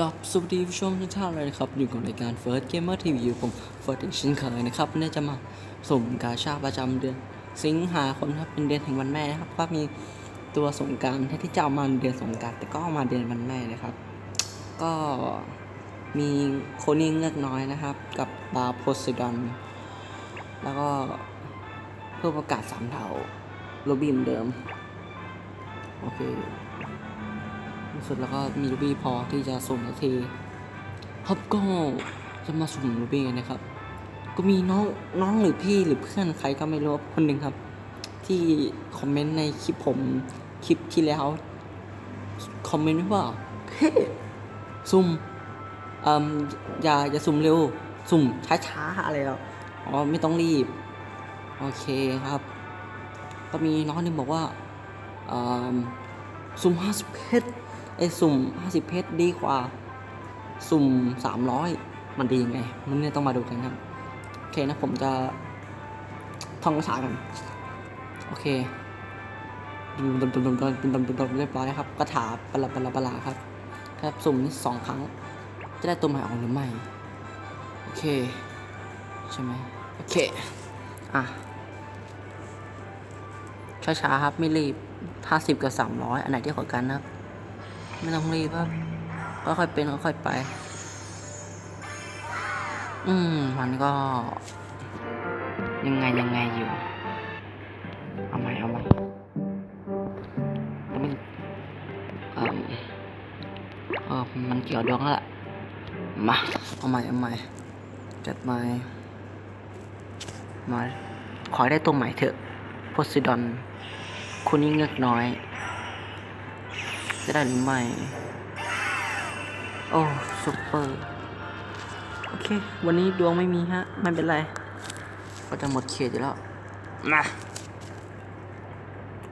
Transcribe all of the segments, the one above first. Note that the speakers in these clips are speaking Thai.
กับสวัสดีผู้ชมทุกท่านเลยนะครับ อยู่กับรายการ First Gamer TV อยู่ผมเฟิร์สอีกเช่นเคยนะครับวันนี้จะมาส่งกาชาประจำเดือน สิงหาคมครับเป็นเดือนแห่งวันแม่นะครับก็มีตัวสงการที่จะเอามาเดือนสงการแต่ก็เอามาเดือนวันแม่นะครับ ก็มีโคนิ่งเงือกน้อยนะครับ กับบาโพซิดอนแล้วก็เพื่อประกาศสามเท่าโรบินเดิม โอเค ที่สุดแล้วก็มีรูบี้พอที่จะสุ่มสักทีครับก็จะมาสุ่มรูบี้กันนะครับ ก็มีน้องน้องหรือพี่หรือเพื่อนใครก็ไม่รู้คนหนึ่งครับ ที่คอมเมนต์ในคลิปผมคลิปที่แล้วคอมเมนต์ว่าเฮ้สุ่มเอ่มอย่าอย่าสุ่มเร็ว สุ่มช้าๆอะไรแล้วอ๋อไม่ต้องรีบ โอเคครับ ก็มีน้องหนึ่งบอกว่าเอ่มสุ่ม50เพชร ไอ้สุ่ม 50 เพชรดีกว่า สุ่ม 300 มันดียังไง มันเนี่ยต้องมาดูกันครับ โอเคนะผมจะท่องภาษากันโอเคดมดมดมดมดมดมเรียบร้อยครับกระถาปลาปลาปลาครับ ครับสุ่มนี่สองครั้ง จะได้ตัวใหม่ออกหรือไม่ โอเค ใช่ไหมโอเค อะ ช้าๆครับไม่รีบ 50 กับ 300 อันไหนที่ขอกันนะครับ ไม่ต้องรีบครับค่อยๆเป็นค่อยๆไป อืมมันก็ ยังไงยังไงอยู่ เอาใหม่เอาใหม่มันเออเออมันเกี่ยวดวงแล้วล่ะมาเอาใหม่เอาใหม่จัดใหม่มาขอได้ตัวใหม่เถอะโพซิดอนคุณยิ่งเงือกน้อย จะได้หรือไม่ โอ้ซุปเปอร์ โอเค วันนี้ดวงไม่มีฮะ ไม่เป็นไร ก็จะหมดเขตอยู่แล้ว มา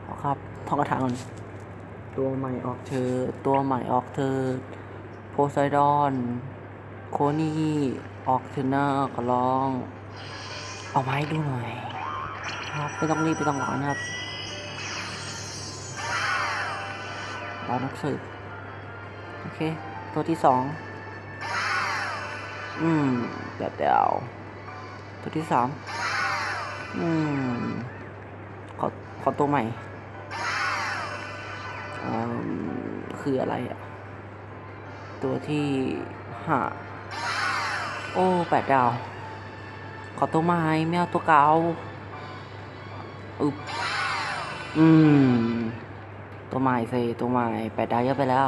เอาครับท่องกระถางก่อน ตัวใหม่ออกเธอ ตัวใหม่ออกเธอ โพไซดอน โคนี่ออกเทอร์นาก็ร้อง เอาไว้ดูหน่อย ครับไม่ต้องรีบไม่ต้องร้อนนะครับ รอนักสืบ โอเค ตัวที่สอง อืมแบบเดียวตัวที่สามอืม ขอ ขอตัวใหม่อืมคืออะไรอะ ตัวที่ห้าโอ้แปดดาว ขอตัวใหม่ไม่เอาตัวเก่าอึบอืม ตัวใหม่สิตัวใหม่แปดดาวเยอะไปแล้ว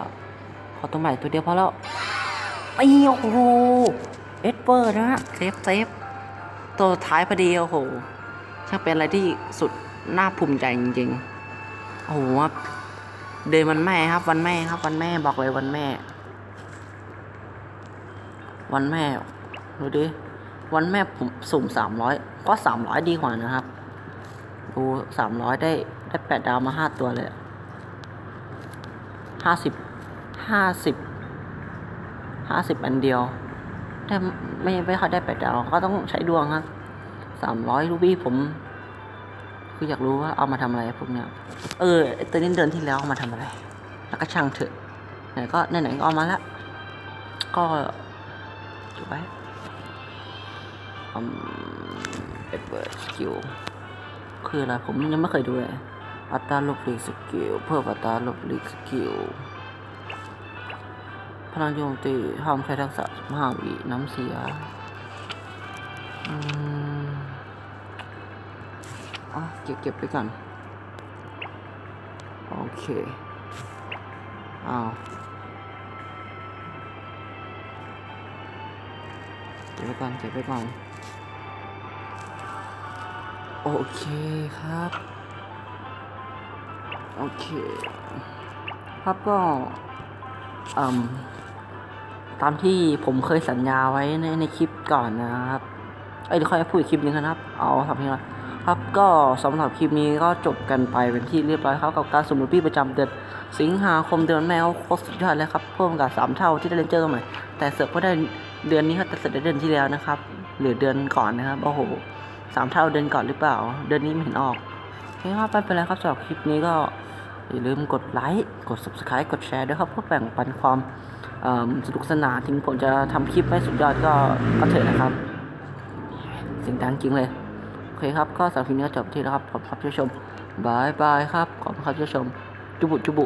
ขอตัวใหม่ตัวเดียวพอแล้วไอ้โอ้โหเอสเปอร์นะเซฟเซฟตัวท้ายพอดีโอ้โหช่างเป็นอะไรที่สุดน่าภูมิใจจริงๆโอ้โหเดือนวันแม่ครับ วันแม่ครับ วันแม่บอกเลยวันแม่ วันแม่ดูดิวันแม่ผมสุ่มสามร้อยก็สามร้อยดีกว่านะครับ ดูสามร้อยได้ได้แปดดาวมาห้าตัวเลย ห้าสิบห้าสิบห้าสิบอันเดียวได้ไม่ไม่ค่อยได้แปดดาวก็ต้องใช้ดวงครับสามร้อยรูบี้ผมคืออยากรู้ว่าเอามาทำอะไรพวกเนี้ยเออตัวนี้เดือนที่แล้วเอามาทำอะไร แล้วก็ช่างเถอะไหนก็ไหนๆก็เอามาล้วก็จุดไว้อืมเอเวิร์สกิลคืออะไรผมยังไม่เคยดูเลย อัตราลบหลีกสกิลเพิ่มอัตราลบหลีกสกิลพลังโจมตีห้ามใช้ทักษะ15วิน้ำเสียอืมอ๋อเก็บเก็บไปก่อนโอเคอ้าวเก็บไปก่อนเก็บไปก่อน โอเคครับ โอเคครับก็อืมตามที่ผมเคยสัญญาไว้ในในคลิปก่อนนะครับเอ้ยเดี๋ยวค่อยพูดอีกคลิปหนึงนะครับ เอาทำเพียงละครับก็สำหรับคลิปนี้ก็จบกันไปเป็นที่เรียบร้อยครับกับการสมุดพี่ประจำเดือนสิงหาคมเดือนแมวโคตรสุดยอดเลยครับเพิ่มกับสามเท่าที่ได้เลนเจอร์ใหม่แต่เสือกก็ได้เดือนนี้ครับแต่เสร็จได้เดือนที่แล้วนะครับ หรือเดือนก่อนนะครับโอ้โหสามเท่าเดือนก่อนหรือเปล่า เดือนนี้ไม่เห็นออกโอเคครับไม่เป็นไรครับสำหรับคลิปนี้ก็ อย่าลืมกดไลค์กด subscribe กดแชร์ด้วยครับเพื่อแบ่งปันความสนุกสนานถึงผมจะทำคลิปไม่สุดยอดก็ก็เถอะนะครับเสียงดังจริงเลย โอเคครับ ก็สำหรับคลิปนี้ก็จบที่แล้วครับ ขอบคุณครับที่ชมบายบายครับ ขอบคุณครับที่ชม จุบุจุบุ